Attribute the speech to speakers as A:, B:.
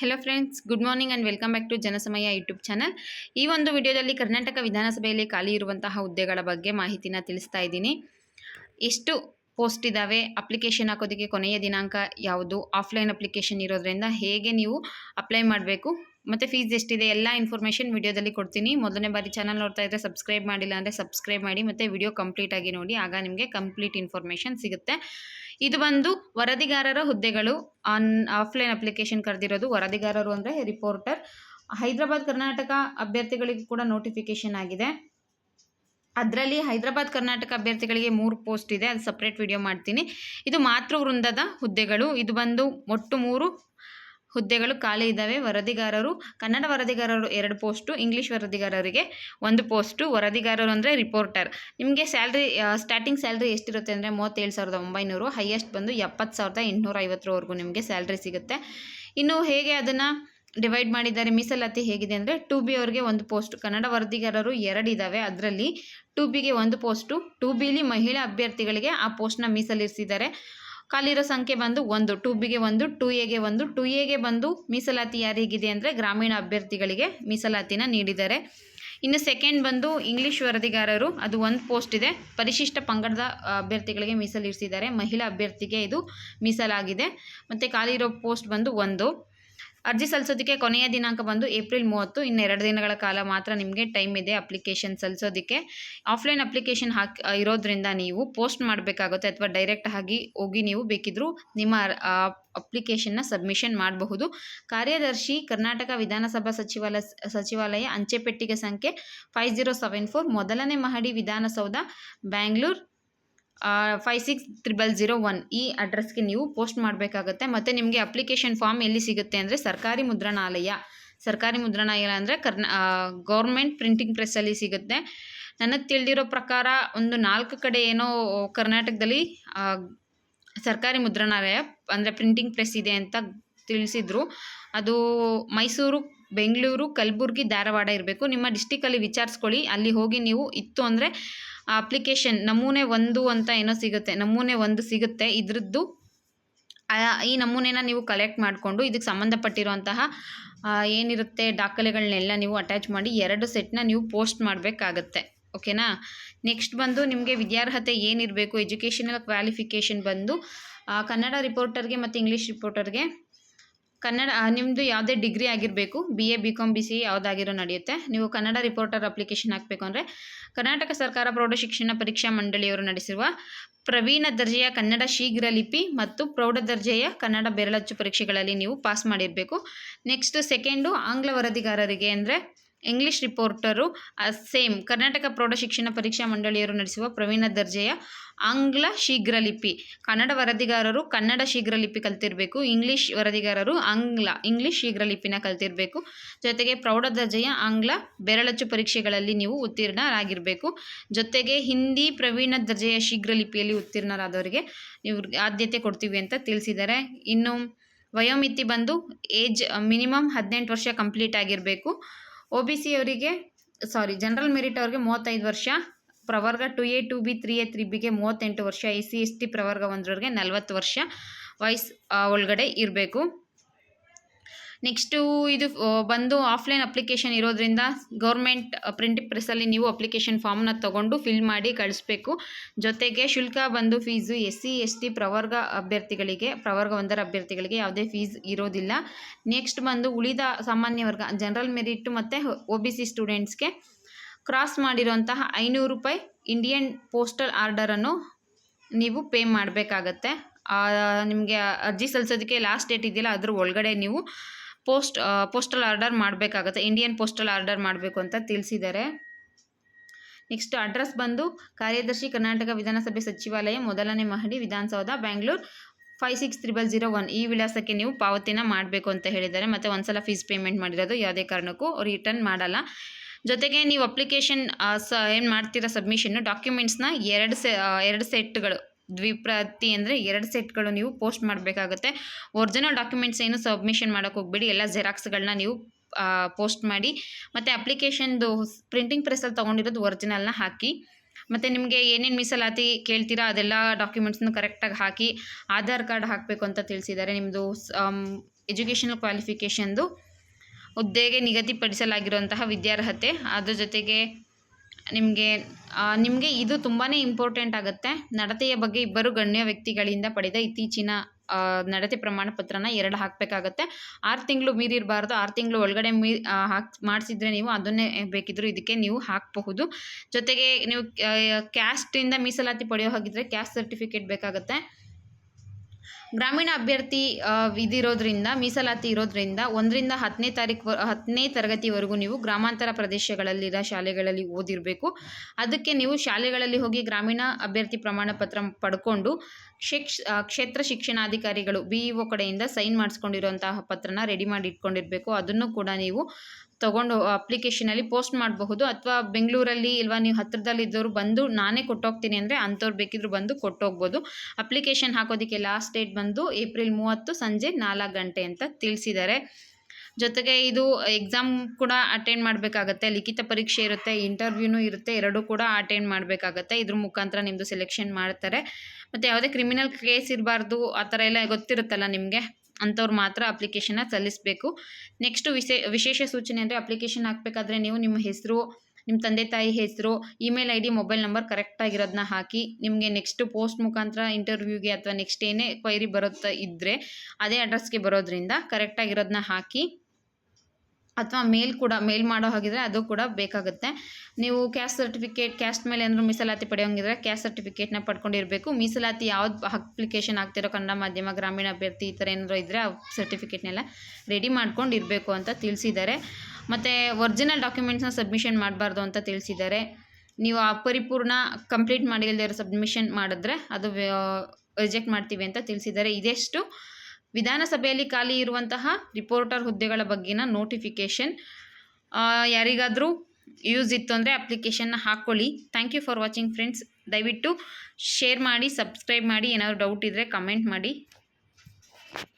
A: Hello friends good morning and welcome back to Janasamaya YouTube channel ಈ ಒಂದು ವಿಡಿಯೋದಲ್ಲಿ ಕರ್ನಾಟಕ ವಿಧಾನಸಭೆಯಲ್ಲಿ ಖಾಲಿ ಇರುವಂತಹ ಹುದ್ದೆಗಳ ಬಗ್ಗೆ ಮಾಹಿತಿನ ತಿಳಿಸ್ತಾ ಇದ್ದೀನಿ. ಎಷ್ಟು ಪೋಸ್ಟ್ ಇದ್ದಾವೆ ಅಪ್ಲಿಕೇಶನ್ ಹಾಕೋದಕ್ಕೆ ಕೊನೆಯ ದಿನಾಂಕ ಯಾವುದು ಆಫ್ಲೈನ್ ಅಪ್ಲಿಕೇಶನ್ ಇರೋದ್ರಿಂದ ಹೇಗೆ ನೀವು ಅಪ್ಲೈ ಮಾಡಬೇಕು ಮತ್ತು ಫೀಸ್ ಎಷ್ಟಿದೆ ಎಲ್ಲ ಇನ್ಫಾರ್ಮೇಷನ್ ವಿಡಿಯೋದಲ್ಲಿ ಕೊಡ್ತೀನಿ. ಮೊದಲನೇ ಬಾರಿ ಚಾನಲ್ ನೋಡ್ತಾ ಇದ್ದರೆ ಸಬ್ಸ್ಕ್ರೈಬ್ ಮಾಡಿಲ್ಲ ಅಂದರೆ ಸಬ್ಸ್ಕ್ರೈಬ್ ಮಾಡಿ ಮತ್ತು ವಿಡಿಯೋ ಕಂಪ್ಲೀಟ್ ಆಗಿ ನೋಡಿ. ಆಗ ನಿಮಗೆ ಕಂಪ್ಲೀಟ್ ಇನ್ಫಾರ್ಮೇಷನ್ ಸಿಗುತ್ತೆ. ಇದು ಬಂದು ವರದಿಗಾರರ ಹುದ್ದೆಗಳು. ಆನ್ ಆಫ್ಲೈನ್ ಅಪ್ಲಿಕೇಶನ್ ಕರೆದಿರೋದು ವರದಿಗಾರರು ಅಂದರೆ ರಿಪೋರ್ಟರ್ ಹೈದರಾಬಾದ್ ಕರ್ನಾಟಕ ಅಭ್ಯರ್ಥಿಗಳಿಗೂ ಕೂಡ ನೋಟಿಫಿಕೇಶನ್ ಆಗಿದೆ. ಅದರಲ್ಲಿ ಹೈದರಾಬಾದ್ ಕರ್ನಾಟಕ ಅಭ್ಯರ್ಥಿಗಳಿಗೆ ಮೂರು ಪೋಸ್ಟ್ ಇದೆ. ಅದು ಸಪ್ರೇಟ್ ವಿಡಿಯೋ ಮಾಡ್ತೀನಿ. ಇದು ಮಾತೃವೃಂದದ ಹುದ್ದೆಗಳು. ಇದು ಬಂದು ಒಟ್ಟು ಮೂರು ಹುದ್ದೆಗಳು ಖಾಲಿ ಇದ್ದಾವೆ. ವರದಿಗಾರರು, ಕನ್ನಡ ವರದಿಗಾರರು ಎರಡು ಪೋಸ್ಟು, ಇಂಗ್ಲೀಷ್ ವರದಿಗಾರರಿಗೆ ಒಂದು ಪೋಸ್ಟು, ವರದಿಗಾರರು ಅಂದರೆ ರಿಪೋರ್ಟರ್. ನಿಮಗೆ ಸ್ಯಾಲ್ರಿ ಸ್ಟಾರ್ಟಿಂಗ್ ಸ್ಯಾಲ್ರಿ ಎಷ್ಟಿರುತ್ತೆ ಅಂದರೆ ಮೂವತ್ತೇಳು ಸಾವಿರದ ಒಂಬೈನೂರು ಹೈಯೆಸ್ಟ್ ಬಂದು ಎಪ್ಪತ್ತು ಸಾವಿರದ ಎಂಟುನೂರ ಐವತ್ತರವರೆಗೂ ನಿಮಗೆ ಸ್ಯಾಲ್ರಿ ಸಿಗುತ್ತೆ. ಇನ್ನು ಹೇಗೆ ಅದನ್ನು ಡಿವೈಡ್ ಮಾಡಿದ್ದಾರೆ, ಮೀಸಲಾತಿ ಹೇಗಿದೆ ಅಂದರೆ ಟು ಬಿ ಅವ್ರಿಗೆ ಒಂದು ಪೋಸ್ಟ್, ಕನ್ನಡ ವರದಿಗಾರರು ಎರಡು ಇದ್ದಾವೆ. ಅದರಲ್ಲಿ ಟು ಬಿಗೆ ಒಂದು ಪೋಸ್ಟು ಟು ಬಿಲಿ ಮಹಿಳಾ ಅಭ್ಯರ್ಥಿಗಳಿಗೆ ಆ ಪೋಸ್ಟ್ನ ಮೀಸಲಿರಿಸಿದ್ದಾರೆ. ಖಾಲಿರೋ ಸಂಖ್ಯೆ ಬಂದು ಒಂದು ಟು ಬಿಗೆ ಒಂದು ಟು ಎಗೆ ಒಂದು ಟು ಎಗೆ ಬಂದು ಮೀಸಲಾತಿ ಯಾರಿಗಿದೆ ಅಂದರೆ ಗ್ರಾಮೀಣ ಅಭ್ಯರ್ಥಿಗಳಿಗೆ ಮೀಸಲಾತಿನ ನೀಡಿದ್ದಾರೆ. ಇನ್ನು ಸೆಕೆಂಡ್ ಬಂದು ಇಂಗ್ಲೀಷ್ ವರದಿಗಾರರು, ಅದು ಒಂದು ಪೋಸ್ಟ್ ಇದೆ. ಪರಿಶಿಷ್ಟ ಪಂಗಡದ ಅಭ್ಯರ್ಥಿಗಳಿಗೆ ಮೀಸಲಿರಿಸಿದ್ದಾರೆ ಮಹಿಳಾ ಅಭ್ಯರ್ಥಿಗೆ ಇದು ಮೀಸಲಾಗಿದೆ. ಮತ್ತು ಖಾಲಿ ಪೋಸ್ಟ್ ಬಂದು ಒಂದು. ಅರ್ಜಿ ಸಲ್ಲಿಸೋದಕ್ಕೆ ಕೊನೆಯ ದಿನಾಂಕ ಬಂದು ಏಪ್ರಿಲ್ ಮೂವತ್ತು, ಇನ್ನು ಎರಡು ದಿನಗಳ ಕಾಲ ಮಾತ್ರ ನಿಮಗೆ ಟೈಮ್ ಇದೆ ಅಪ್ಲಿಕೇಶನ್ ಸಲ್ಲಿಸೋದಕ್ಕೆ ಆಫ್ಲೈನ್ ಅಪ್ಲಿಕೇಶನ್ ಹಾಕಿ ಇರೋದ್ರಿಂದ ನೀವು ಪೋಸ್ಟ್ ಮಾಡಬೇಕಾಗುತ್ತೆ ಅಥವಾ ಡೈರೆಕ್ಟ್ ಆಗಿ ಹೋಗಿ ನೀವು ಬೇಕಿದ್ದರೂ ನಿಮ್ಮ ಅಪ್ಲಿಕೇಶನ್ನ ಸಬ್ಮಿಷನ್ ಮಾಡಬಹುದು. ಕಾರ್ಯದರ್ಶಿ, ಕರ್ನಾಟಕ ವಿಧಾನಸಭಾ ಸಚಿವಾಲಯ ಸಚಿವಾಲಯ ಅಂಚೆಪೆಟ್ಟಿಗೆ ಸಂಖ್ಯೆ ಫೈವ್ ಜೀರೋ ಸೆವೆನ್ ಫೋರ್, ಮೊದಲನೇ ಮಹಡಿ Vidhana Soudha, Bangalore five six triple zero one ಈ ಅಡ್ರೆಸ್ಗೆ ನೀವು ಪೋಸ್ಟ್ ಮಾಡಬೇಕಾಗುತ್ತೆ. ಮತ್ತು ನಿಮಗೆ ಅಪ್ಲಿಕೇಶನ್ ಫಾರ್ಮ್ ಎಲ್ಲಿ ಸಿಗುತ್ತೆ ಅಂದರೆ ಸರ್ಕಾರಿ ಮುದ್ರಣಾಲಯ. ಸರ್ಕಾರಿ ಮುದ್ರಣಾಲಯ ಅಂದರೆ ಕರ್ನಾ ಗೌರ್ಮೆಂಟ್ ಪ್ರಿಂಟಿಂಗ್ ಪ್ರೆಸ್ಸಲ್ಲಿ ಸಿಗುತ್ತೆ. ನನಗೆ ತಿಳಿದಿರೋ ಪ್ರಕಾರ ಒಂದು ನಾಲ್ಕು ಕಡೆ ಏನೋ ಕರ್ನಾಟಕದಲ್ಲಿ ಸರ್ಕಾರಿ ಮುದ್ರಣಾಲಯ ಅಂದರೆ ಪ್ರಿಂಟಿಂಗ್ ಪ್ರೆಸ್ ಇದೆ ಅಂತ ತಿಳಿಸಿದ್ರು. ಅದು ಮೈಸೂರು, ಬೆಂಗಳೂರು, ಕಲಬುರ್ಗಿ, ಧಾರವಾಡ ಇರಬೇಕು. ನಿಮ್ಮ ಡಿಸ್ಟಿಕಲ್ಲಿ ವಿಚಾರಿಸ್ಕೊಳ್ಳಿ. ಅಲ್ಲಿ ಹೋಗಿ ನೀವು ಇತ್ತು ಅಂದರೆ ಅಪ್ಲಿಕೇಶನ್ ನಮೂನೆ ಒಂದು ಅಂತ ಏನೋ ಸಿಗುತ್ತೆ, ನಮೂನೆ ಒಂದು ಸಿಗುತ್ತೆ. ಇದರದ್ದು ಈ ನಮೂನೆನ ನೀವು ಕಲೆಕ್ಟ್ ಮಾಡಿಕೊಂಡು ಇದಕ್ಕೆ ಸಂಬಂಧಪಟ್ಟಿರುವಂತಹ ಏನಿರುತ್ತೆ ದಾಖಲೆಗಳನ್ನೆಲ್ಲ ನೀವು ಅಟ್ಯಾಚ್ ಮಾಡಿ ಎರಡು ಸೆಟ್ನ ನೀವು ಪೋಸ್ಟ್ ಮಾಡಬೇಕಾಗತ್ತೆ. ಓಕೆನಾ ನೆಕ್ಸ್ಟ್ ಬಂದು ನಿಮಗೆ ವಿದ್ಯಾರ್ಹತೆ ಏನಿರಬೇಕು ಎಜುಕೇಷನಲ್ ಕ್ವಾಲಿಫಿಕೇಷನ್ ಬಂದು ಕನ್ನಡ ರಿಪೋರ್ಟರ್ಗೆ ಮತ್ತು ಇಂಗ್ಲೀಷ್ ರಿಪೋರ್ಟರ್ಗೆ ಕನ್ನಡ ನಿಮ್ಮದು ಯಾವುದೇ ಡಿಗ್ರಿ ಆಗಿರಬೇಕು B A B com B C ಯಾವುದಾಗಿರೋ ನಡೆಯುತ್ತೆ. ನೀವು ಕನ್ನಡ ರಿಪೋರ್ಟರ್ ಅಪ್ಲಿಕೇಶನ್ ಹಾಕಬೇಕು ಅಂದರೆ, ಕರ್ನಾಟಕ ಸರ್ಕಾರ ಪ್ರೌಢಶಿಕ್ಷಣ ಪರೀಕ್ಷಾ ಮಂಡಳಿಯವರು ನಡೆಸಿರುವ ಪ್ರವೀಣ ದರ್ಜೆಯ ಕನ್ನಡ ಶೀಘ್ರ ಲಿಪಿ ಮತ್ತು ಪ್ರೌಢ ದರ್ಜೆಯ ಕನ್ನಡ ಬೆರಳಚ್ಚು ಪರೀಕ್ಷೆಗಳಲ್ಲಿ ನೀವು ಪಾಸ್ ಮಾಡಿರಬೇಕು. ನೆಕ್ಸ್ಟ್ ಸೆಕೆಂಡು ಆಂಗ್ಲ ವರದಿಗಾರರಿಗೆ ಅಂದರೆ ಇಂಗ್ಲೀಷ್ ರಿಪೋರ್ಟರು ಸೇಮ್ ಕರ್ನಾಟಕ ಪ್ರೌಢಶಿಕ್ಷಣ ಪರೀಕ್ಷಾ ಮಂಡಳಿಯವರು ನಡೆಸುವ ಪ್ರವೀಣ ದರ್ಜೆಯ ಆಂಗ್ಲ ಶೀಘ್ರ ಲಿಪಿ. ಕನ್ನಡ ವರದಿಗಾರರು ಕನ್ನಡ ಶೀಘ್ರ ಲಿಪಿ ಕಲ್ತಿರಬೇಕು. ಇಂಗ್ಲೀಷ್ ವರದಿಗಾರರು ಆಂಗ್ಲ ಇಂಗ್ಲೀಷ್ ಶೀಘ್ರ ಲಿಪಿನ ಕಲ್ತಿರಬೇಕು. ಜೊತೆಗೆ ಪ್ರೌಢ ದರ್ಜೆಯ ಆಂಗ್ಲ ಬೆರಳಚ್ಚು ಪರೀಕ್ಷೆಗಳಲ್ಲಿ ನೀವು ಉತ್ತೀರ್ಣರಾಗಿರಬೇಕು. ಜೊತೆಗೆ ಹಿಂದಿ ಪ್ರವೀಣ ದರ್ಜೆಯ ಶೀಘ್ರ ಲಿಪಿಯಲ್ಲಿ ಉತ್ತೀರ್ಣರಾದವರಿಗೆ ನೀವು ಆದ್ಯತೆ ಕೊಡ್ತೀವಿ ಅಂತ ತಿಳಿಸಿದ್ದಾರೆ. ಇನ್ನು ವಯೋಮಿತಿ ಬಂದು ಏಜ್ ಮಿನಿಮಮ್ ಹದಿನೆಂಟು ವರ್ಷ ಕಂಪ್ಲೀಟ್ ಆಗಿರಬೇಕು. ಒ ಬಿ ಸಿ ಅವರಿಗೆ ಸಾರಿ ಜನರಲ್ ಮೆರಿಟ್ ಅವ್ರಿಗೆ ಮೂವತ್ತೈದು ವರ್ಷ, ಪ್ರವರ್ಗ two A two B three A three ಬಿಗೆ ಮೂವತ್ತೆಂಟು ವರ್ಷ ಎ ಸಿ ಎಸ್ ಟಿ ಪ್ರವರ್ಗ ಒಂದರವ್ರಿಗೆ ನಲವತ್ತು ವರ್ಷ ವಯಸ್ಸು ಒಳಗಡೆ ಇರಬೇಕು. ನೆಕ್ಸ್ಟು ಇದು ಬಂದು ಆಫ್ಲೈನ್ ಅಪ್ಲಿಕೇಶನ್ ಇರೋದ್ರಿಂದ ಗೌರ್ಮೆಂಟ್ ಪ್ರಿಂಟಿಂಗ್ ಪ್ರೆಸ್ಸಲ್ಲಿ ನೀವು ಅಪ್ಲಿಕೇಶನ್ ಫಾರ್ಮ್ನ ತೊಗೊಂಡು ಫಿಲ್ ಮಾಡಿ ಕಳಿಸ್ಬೇಕು. ಜೊತೆಗೆ ಶುಲ್ಕ ಬಂದು fees S C S T ಪ್ರವರ್ಗ ಅಭ್ಯರ್ಥಿಗಳಿಗೆ, ಪ್ರವರ್ಗ ಒಂದರ ಅಭ್ಯರ್ಥಿಗಳಿಗೆ ಯಾವುದೇ ಫೀಸ್ ಇರೋದಿಲ್ಲ. ನೆಕ್ಸ್ಟ್ ಬಂದು ಉಳಿದ ಸಾಮಾನ್ಯ ವರ್ಗ, ಜನರಲ್ ಮೆರಿಟ್ ಮತ್ತು ಒ ಬಿ ಸಿ ಸ್ಟೂಡೆಂಟ್ಸ್ಗೆ ಕ್ರಾಸ್ ಮಾಡಿರುವಂತಹ ಐನೂರು ರೂಪಾಯಿ ಇಂಡಿಯನ್ ಪೋಸ್ಟಲ್ ಆರ್ಡರನ್ನು ನೀವು ಪೇ ಮಾಡಬೇಕಾಗತ್ತೆ. ನಿಮಗೆ ಅರ್ಜಿ ಸಲ್ಲಿಸೋದಕ್ಕೆ ಲಾಸ್ಟ್ ಡೇಟ್ ಇದೆಯಲ್ಲ, ಅದ್ರ ಒಳಗಡೆ ನೀವು ಪೋಸ್ಟ್ ಪೋಸ್ಟಲ್ ಆರ್ಡರ್ ಮಾಡಬೇಕಾಗುತ್ತೆ. ಇಂಡಿಯನ್ ಪೋಸ್ಟಲ್ ಆರ್ಡರ್ ಮಾಡಬೇಕು ಅಂತ ತಿಳಿಸಿದ್ದಾರೆ. ನೆಕ್ಸ್ಟ್ ಅಡ್ರೆಸ್ ಬಂದು ಕಾರ್ಯದರ್ಶಿ ಕರ್ನಾಟಕ ವಿಧಾನಸಭೆ ಸಚಿವಾಲಯ, ಮೊದಲನೇ ಮಹಡಿ, Vidhana Soudha, Bangalore five six triple zero one ಈ ವಿಳಾಸಕ್ಕೆ ನೀವು ಪಾವತಿನ ಮಾಡಬೇಕು ಅಂತ ಹೇಳಿದ್ದಾರೆ. ಮತ್ತು ಒಂದ್ಸಲ ಫೀಸ್ ಪೇಮೆಂಟ್ ಮಾಡಿರೋದು ಯಾವುದೇ ಕಾರಣಕ್ಕೂ ರಿಟರ್ನ್ ಮಾಡಲ್ಲ. ಜೊತೆಗೆ ನೀವು ಅಪ್ಲಿಕೇಶನ್ ಸ, ಏನು ಮಾಡ್ತೀರಾ ಸಬ್ಮಿಷನ್ನು ಡಾಕ್ಯುಮೆಂಟ್ಸ್ನ ಎರಡು ಸೆ ಎರಡು ಸೆಟ್ಗಳು ದ್ವಿಪ್ರತಿ ಅಂದರೆ ಎರಡು ಸೆಟ್ಗಳು ನೀವು ಪೋಸ್ಟ್ ಮಾಡಬೇಕಾಗುತ್ತೆ. ಒರಿಜಿನಲ್ ಡಾಕ್ಯುಮೆಂಟ್ಸ್ ಏನು ಸಬ್ಮಿಷನ್ ಮಾಡೋಕ್ಕೆ ಹೋಗ್ಬೇಡಿ. ಎಲ್ಲ ಜೆರಾಕ್ಸ್ಗಳನ್ನ ನೀವು ಪೋಸ್ಟ್ ಮಾಡಿ. ಮತ್ತು ಅಪ್ಲಿಕೇಶನ್ದು ಪ್ರಿಂಟಿಂಗ್ ಪ್ರೆಸ್ಸಲ್ಲಿ ತೊಗೊಂಡಿರೋದು ಒರಿಜಿನಲ್ನ ಹಾಕಿ. ಮತ್ತು ನಿಮಗೆ ಏನೇನು ಮೀಸಲಾತಿ ಕೇಳ್ತೀರಾ ಅದೆಲ್ಲ ಡಾಕ್ಯುಮೆಂಟ್ಸ್ನು ಕರೆಕ್ಟಾಗಿ ಹಾಕಿ ಆಧಾರ್ ಕಾರ್ಡ್ ಹಾಕಬೇಕು ಅಂತ ತಿಳಿಸಿದ್ದಾರೆ. ನಿಮ್ಮದು ಎಜುಕೇಷನಲ್ ಕ್ವಾಲಿಫಿಕೇಷನ್ದು ಹುದ್ದೆಗೆ ನಿಗದಿಪಡಿಸಲಾಗಿರುವಂತಹ ವಿದ್ಯಾರ್ಹತೆ. ಅದ್ರ ಜೊತೆಗೆ ನಿಮಗೆ ನಿಮಗೆ ಇದು ತುಂಬಾ ಇಂಪಾರ್ಟೆಂಟ್ ಆಗುತ್ತೆ. ನಡತೆಯ ಬಗ್ಗೆ ಇಬ್ಬರು ಗಣ್ಯ ವ್ಯಕ್ತಿಗಳಿಂದ ಪಡೆದ ಇತ್ತೀಚಿನ ನಡತೆ ಪ್ರಮಾಣ ಪತ್ರನ ಎರಡು ಹಾಕಬೇಕಾಗತ್ತೆ. ಆರು ತಿಂಗಳು ಮೀರಿರಬಾರ್ದು. ಆರು ತಿಂಗಳು ಒಳಗಡೆ ಮೀ ಹಾಕಿ, ಮಾಡಿಸಿದ್ರೆ ನೀವು ಅದನ್ನೇ ಬೇಕಿದ್ರು ಇದಕ್ಕೆ ನೀವು ಹಾಕಬಹುದು. ಜೊತೆಗೆ ನೀವು ಕ್ಯಾಸ್ಟಿಂದ ಮೀಸಲಾತಿ ಪಡೆಯೋ ಹಾಗಿದ್ರೆ ಕ್ಯಾಸ್ಟ್ ಸರ್ಟಿಫಿಕೇಟ್ ಬೇಕಾಗುತ್ತೆ. ಗ್ರಾಮೀಣ ಅಭ್ಯರ್ಥಿ ಇದಿರೋದ್ರಿಂದ, ಮೀಸಲಾತಿ ಇರೋದ್ರಿಂದ ಒಂದರಿಂದ ಹತ್ತನೇ ತಾರೀಕು ಹತ್ತನೇ ತರಗತಿವರೆಗೂ ನೀವು ಗ್ರಾಮಾಂತರ ಪ್ರದೇಶಗಳಲ್ಲಿರೋ ಶಾಲೆಗಳಲ್ಲಿ ಓದಿರಬೇಕು. ಅದಕ್ಕೆ ನೀವು ಶಾಲೆಗಳಲ್ಲಿ ಹೋಗಿ ಗ್ರಾಮೀಣ ಅಭ್ಯರ್ಥಿ ಪ್ರಮಾಣ ಪತ್ರ ಪಡ್ಕೊಂಡು ಶಿಕ್ಷ ಕ್ಷೇತ್ರ ಶಿಕ್ಷಣಾಧಿಕಾರಿಗಳು, ಬಿ ಇ ಕಡೆಯಿಂದ ಸೈನ್ ಮಾಡಿಸ್ಕೊಂಡಿರುವಂತಹ ಪತ್ರನ ರೆಡಿ ಮಾಡಿ ಇಟ್ಕೊಂಡಿರಬೇಕು. ಅದನ್ನು ಕೂಡ ನೀವು ತೊಗೊಂಡು ಅಪ್ಲಿಕೇಶನಲ್ಲಿ ಪೋಸ್ಟ್ ಮಾಡಬಹುದು. ಅಥವಾ ಬೆಂಗಳೂರಲ್ಲಿ ಇಲ್ವಾ ನೀವು ಹತ್ತಿರದಲ್ಲಿ ಇದ್ದವರು ಬಂದು ನಾನೇ ಕೊಟ್ಟೋಗ್ತೀನಿ ಅಂದರೆ ಅಂಥವ್ರು ಬೇಕಿದ್ರು ಬಂದು ಕೊಟ್ಟೋಗ್ಬೋದು. ಅಪ್ಲಿಕೇಶನ್ ಹಾಕೋದಕ್ಕೆ ಲಾಸ್ಟ್ ಡೇಟ್ ಬಂದು ಏಪ್ರಿಲ್ ಮೂವತ್ತು ಸಂಜೆ ನಾಲ್ಕು ಗಂಟೆ ಅಂತ ತಿಳಿಸಿದ್ದಾರೆ ಜೊತೆಗೆ ಇದು ಎಕ್ಸಾಮ್ ಕೂಡ ಅಟೆಂಡ್ ಮಾಡಬೇಕಾಗತ್ತೆ. ಲಿಖಿತ ಪರೀಕ್ಷೆ ಇರುತ್ತೆ ಇಂಟರ್ವ್ಯೂನೂ ಇರುತ್ತೆ, ಎರಡೂ ಕೂಡ ಅಟೆಂಡ್ ಮಾಡಬೇಕಾಗತ್ತೆ. ಇದ್ರ ಮುಖಾಂತರ ನಿಮ್ಮದು ಸೆಲೆಕ್ಷನ್ ಮಾಡ್ತಾರೆ. ಮತ್ತು ಯಾವುದೇ ಕ್ರಿಮಿನಲ್ ಕೇಸ್ ಇರಬಾರ್ದು, ಆ ಥರ ಎಲ್ಲ ಗೊತ್ತಿರುತ್ತಲ್ಲ ನಿಮಗೆ? ಅಂಥವ್ರು ಮಾತ್ರ ಅಪ್ಲಿಕೇಶನ್ನ ಸಲ್ಲಿಸಬೇಕು. ನೆಕ್ಸ್ಟು ವಿಶೇ, ವಿಶೇಷ ಸೂಚನೆ ಅಂದರೆ ಅಪ್ಲಿಕೇಶನ್ ಹಾಕಬೇಕಾದ್ರೆ ನೀವು ನಿಮ್ಮ ಹೆಸರು, ನಿಮ್ಮ ತಂದೆ ತಾಯಿ ಹೆಸರು email I D mobile number ಕರೆಕ್ಟಾಗಿರೋದನ್ನ ಹಾಕಿ ನಿಮಗೆ ನೆಕ್ಸ್ಟ್ ಪೋಸ್ಟ್ ಮುಖಾಂತರ ಇಂಟರ್ವ್ಯೂಗೆ ಅಥವಾ ನೆಕ್ಸ್ಟ್ ಏನೇ ಕ್ವೈರಿ ಬರುತ್ತಾ ಇದ್ದರೆ ಅದೇ ಅಡ್ರೆಸ್ಗೆ ಬರೋದ್ರಿಂದ ಕರೆಕ್ಟಾಗಿರೋದನ್ನ ಹಾಕಿ ಅಥವಾ ಮೇಲ್ ಕೂಡ, ಮೇಲ್ ಮಾಡೋ ಹಾಗಿದ್ರೆ ಅದು ಕೂಡ ಬೇಕಾಗುತ್ತೆ. ನೀವು ಕ್ಯಾಸ್ಟ್ ಸರ್ಟಿಫಿಕೇಟ್ ಕ್ಯಾಸ್ಟ್ ಮೇಲೆ ಏನಾದ್ರು ಮೀಸಲಾತಿ ಪಡೆಯೋಂಗಿದ್ರೆ ಕ್ಯಾಸ್ಟ್ ಸರ್ಟಿಫಿಕೇಟ್ನ ಪಡ್ಕೊಂಡಿರಬೇಕು. ಮೀಸಲಾತಿ ಯಾವ್ದು ಅಪ್ಲಿಕೇಶನ್ ಆಗ್ತಿರೋ ಕನ್ನಡ ಮಾಧ್ಯಮ, ಗ್ರಾಮೀಣ ಅಭ್ಯರ್ಥಿ ಈ ಥರ ಏನಾದ್ರು ಇದ್ದರೆ ಆ ಸರ್ಟಿಫಿಕೇಟ್ನೆಲ್ಲ ರೆಡಿ ಮಾಡ್ಕೊಂಡು ಇರಬೇಕು ಅಂತ ತಿಳಿಸಿದ್ದಾರೆ. ಮತ್ತು ಒರಿಜಿನಲ್ ಡಾಕ್ಯುಮೆಂಟ್ಸ್ನ ಸಬ್ಮಿಷನ್ ಮಾಡಬಾರ್ದು ಅಂತ ತಿಳಿಸಿದ್ದಾರೆ. ನೀವು ಅಪರಿಪೂರ್ಣ ಕಂಪ್ಲೀಟ್ ಮಾಡಿಲ್ಲದೆ ಸಬ್ಮಿಷನ್ ಮಾಡಿದ್ರೆ ಅದು ರಿಜೆಕ್ಟ್ ಮಾಡ್ತೀವಿ ಅಂತ ತಿಳಿಸಿದ್ದಾರೆ. ಇದೆಷ್ಟು? ವಿಧಾನಸಭೆಯಲ್ಲಿ ಖಾಲಿ ಇರುವಂತಹ ರಿಪೋರ್ಟರ್ ಹುದ್ದೆಗಳ ಬಗ್ಗಿನ ನೋಟಿಫಿಕೇಷನ್. ಯಾರಿಗಾದರೂ ಯೂಸ್ ಇತ್ತು ಅಂದರೆ ಅಪ್ಲಿಕೇಶನ್ನ ಹಾಕ್ಕೊಳ್ಳಿ thank you for watching friends ದಯವಿಟ್ಟು ಶೇರ್ ಮಾಡಿ, ಸಬ್ಸ್ಕ್ರೈಬ್ ಮಾಡಿ. ಏನಾದರೂ ಡೌಟ್ ಇದ್ದರೆ ಕಮೆಂಟ್ ಮಾಡಿ.